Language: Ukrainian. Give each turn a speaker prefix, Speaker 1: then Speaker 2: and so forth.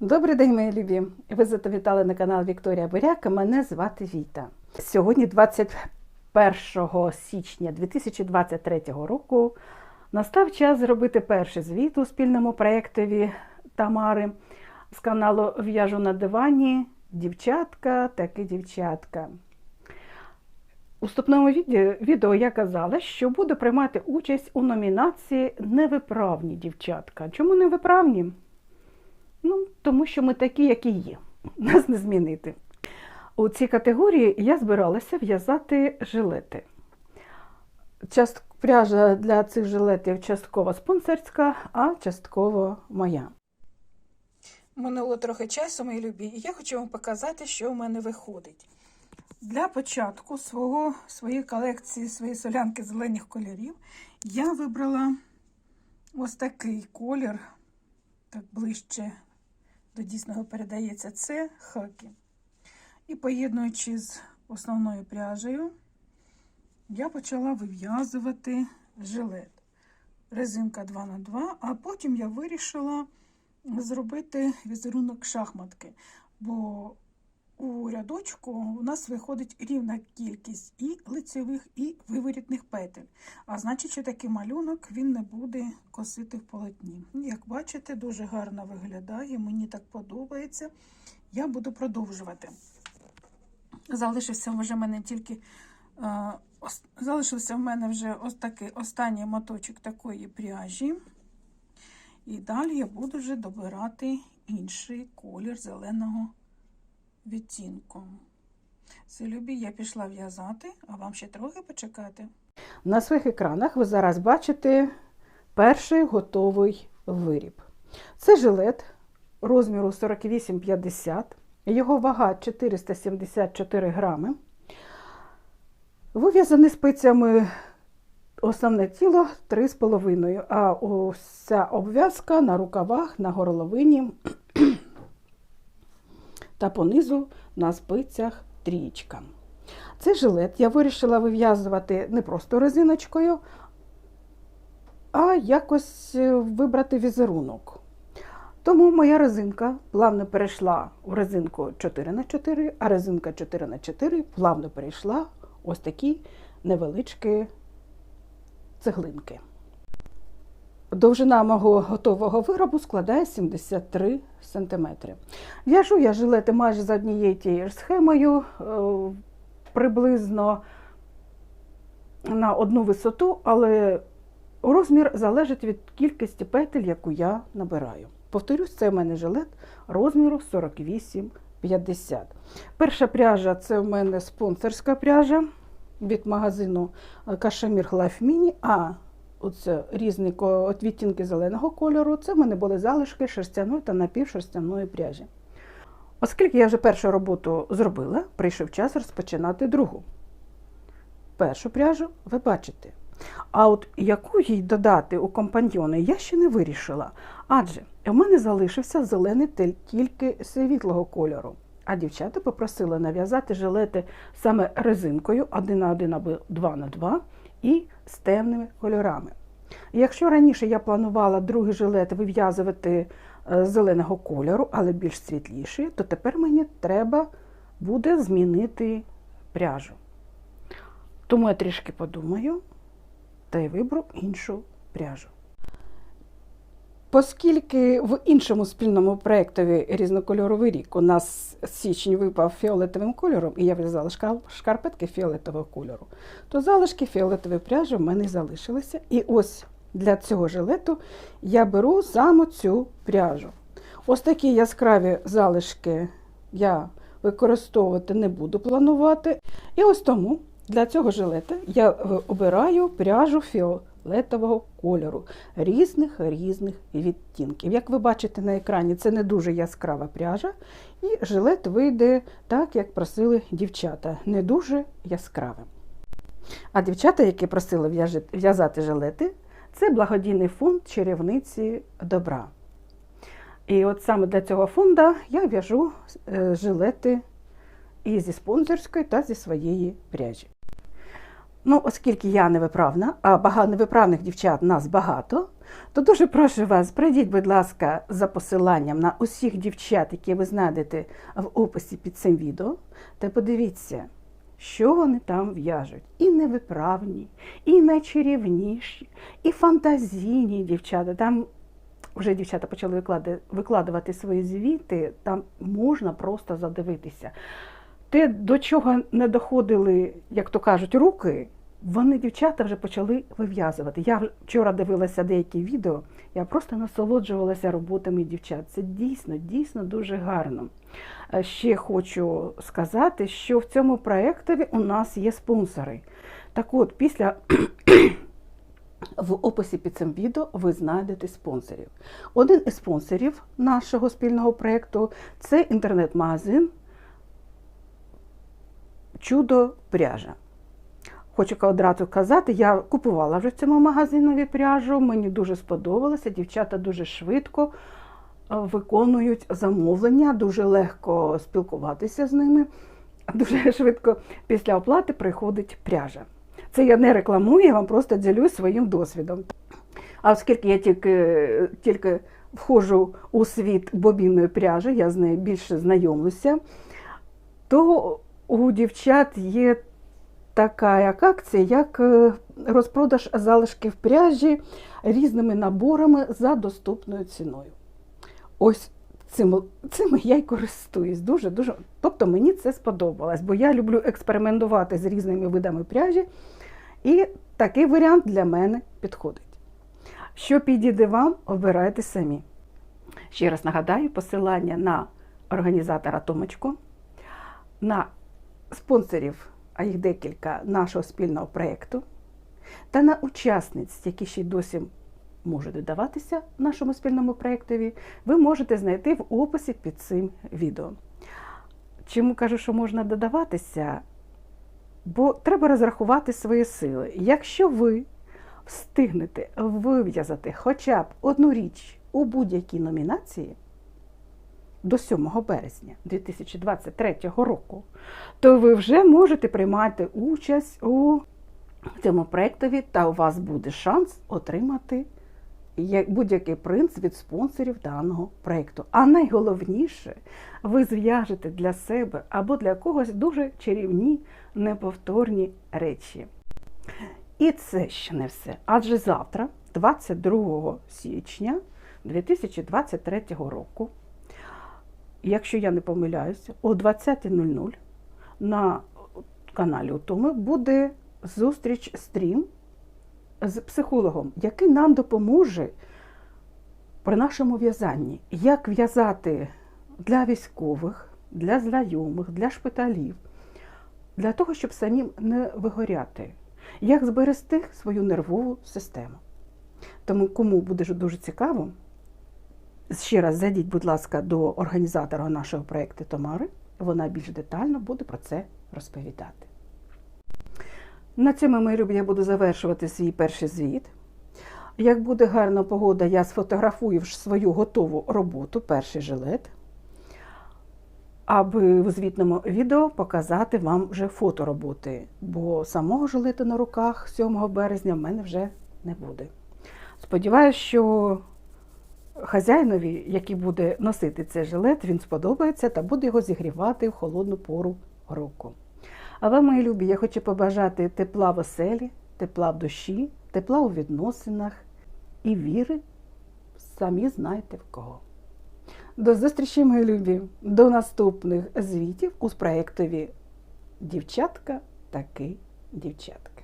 Speaker 1: Добрий день, мої любі! Ви завітали на канал Вікторія Буряк. Мене звати Віта. Сьогодні, 21 січня 2023 року, настав час зробити перший звіт у спільному проєктові Тамари з каналу В'яжу на дивані. Дівчатка, таки дівчатка. У вступному відео я казала, що буду приймати участь у номінації Невиправні дівчатка. Чому невиправні? Тому що ми такі, які є. Нас не змінити. У цій категорії я збиралася в'язати жилети. Част... Пряжа для цих жилетів частково спонсорська, а частково моя.
Speaker 2: Минуло трохи часу, мої любі, і я хочу вам показати, що в мене виходить. Для початку свого, своєї колекції, своєї солянки зелених кольорів, я вибрала ось такий колір, так ближче до дійсного передається це хакі. І поєднуючи з основною пряжею, я почала вив'язувати жилет. Резинка 2х2, а потім я вирішила зробити візерунок шахматки, бо у рядочку у нас виходить рівна кількість і лицевих, і виворітних петель. А значить, що такий малюнок він не буде косити в полотні. Як бачите, дуже гарно виглядає, мені так подобається. Я буду продовжувати. Залишився вже мене тільки е, залишився в мене вже ось такий останній моточок такої пряжі. І далі я буду вже добирати інший колір зеленого відтінку. Все любі, я пішла в'язати, а вам ще трохи почекати.
Speaker 1: На своїх екранах ви зараз бачите перший готовий виріб. Це жилет розміру 48-50, його вага 474 грами. Вив'язаний спицями основне тіло 3,5, а уся обв'язка на рукавах, на горловині та понизу на спицях трієчка. Цей жилет я вирішила вив'язувати не просто резиночкою, а якось е, вибрати візерунок. Тому моя резинка плавно перейшла у резинку 4х4, а резинка 4х4 плавно перейшла ось такі невеличкі цеглинки. Довжина мого готового виробу складає 73 см. В'яжу я жилети майже за однією тією ж схемою, е, приблизно на одну висоту, але розмір залежить від кількості петель, яку я набираю. Повторюсь, це в мене жилет розміру 48-50. Перша пряжа це в мене спонсорська пряжа від магазину Кашемір Life Mini, а оце різні відтінки зеленого кольору. Це в мене були залишки шерстяної та напівшерстяної пряжі. Оскільки я вже першу роботу зробила, прийшов час розпочинати другу. Першу пряжу ви бачите. А от яку їй додати у компаньйони, я ще не вирішила. Адже в мене залишився зелений тель тільки світлого кольору. А дівчата попросили нав'язати жилети саме резинкою 1 на 1 або 2 на 2 і з темними кольорами. Якщо раніше я планувала другий жилет вив'язувати е, зеленого кольору, але більш світліший, то тепер мені треба буде змінити пряжу. Тому я трішки подумаю та й виберу іншу пряжу. Оскільки в іншому спільному проєктові різнокольоровий рік у нас січень випав фіолетовим кольором, і я в'язала шкарпетки фіолетового кольору, то залишки фіолетової пряжі в мене залишилися. І ось для цього жилету я беру саме цю пряжу. Ось такі яскраві залишки я використовувати не буду планувати. І ось тому для цього жилета я е, обираю пряжу фіолетового кольору різних різних відтінків. Як ви бачите на екрані, це не дуже яскрава пряжа, і жилет вийде так, як просили дівчата, не дуже яскравим. А дівчата, які просили в'язати жилети, це благодійний фонд чарівниці добра. І от саме для цього фонду я в'яжу е, жилети і зі спонсорської, та зі своєї пряжі. Ну, оскільки я невиправна, а бага- невиправних дівчат нас багато, то дуже прошу вас, прийдіть, будь ласка, за посиланням на усіх дівчат, які ви знайдете в описі під цим відео, та подивіться, що вони там в'яжуть. І невиправні, і найчарівніші, і фантазійні дівчата. Там вже дівчата почали викладувати свої звіти, там можна просто задивитися. Те, до чого не доходили, як то кажуть, руки, вони, дівчата, вже почали вив'язувати. Я вчора дивилася деякі відео, я просто насолоджувалася роботами дівчат. Це дійсно, дійсно дуже гарно. Е, Ще хочу сказати, що в цьому проєктові у нас є спонсори. Так от, після в описі під цим відео ви знайдете спонсорів. Один із спонсорів нашого спільного проєкту це інтернет-магазин Чудо пряжа. Хочу одразу казати, я купувала вже в цьому магазинові пряжу, мені дуже сподобалося. Дівчата дуже швидко е, виконують замовлення, дуже легко спілкуватися з ними. Дуже швидко після оплати приходить пряжа. Це я не рекламую, я вам просто ділюсь своїм досвідом. А оскільки я тільки, тільки входжу у світ бобінної пряжі, я з нею більше знайомлюся, то у дівчат є така акція, як е, розпродаж залишків пряжі різними наборами за доступною ціною. Ось цим, цим я й користуюсь дуже дуже. Тобто мені це сподобалось, бо я люблю експериментувати з різними видами пряжі, і такий варіант для мене підходить. Що підійде вам, обирайте самі. Ще раз нагадаю, посилання на організатора Томочку, на спонсорів, а їх декілька нашого спільного проєкту, та на учасниць, які ще й досі можуть додаватися нашому спільному проєктові, ви можете знайти в описі під цим відео. Чому кажу, що можна додаватися? Бо треба розрахувати свої сили. Якщо ви встигнете вив'язати хоча б одну річ у будь-якій номінації до 7 березня 2023 року, то ви вже можете приймати участь у цьому проєктові, та у вас буде шанс отримати будь-який принц від спонсорів даного проєкту. А найголовніше, ви зв'яжете для себе або для когось дуже чарівні, неповторні речі. І це ще не все. Адже завтра, 22 січня 2023 року, якщо я не помиляюся, о 20.00 на каналі Утоми буде зустріч стрім з психологом, який нам допоможе при нашому в'язанні, як в'язати для військових, для знайомих, для шпиталів, для того, щоб самим не вигоряти, як зберегти свою нервову систему. Тому, кому буде дуже цікаво, ще раз зайдіть, будь ласка, до організатора нашого проєкту Томари. Вона більш детально буде про це розповідати. На цьому, мої я буду завершувати свій перший звіт. Як буде гарна погода, я сфотографую свою готову роботу, перший жилет, аби в звітному відео показати вам вже фото роботи, бо самого жилета на руках 7 березня в мене вже не буде. Сподіваюсь, що хазяїнові, який буде носити цей жилет, він сподобається та буде його зігрівати в холодну пору року. А вам, мої любі, я хочу побажати тепла в оселі, тепла в душі, тепла у відносинах і віри, самі знаєте в кого. До зустрічі, мої любі, до наступних звітів у проєктові Дівчатка таки дівчатка.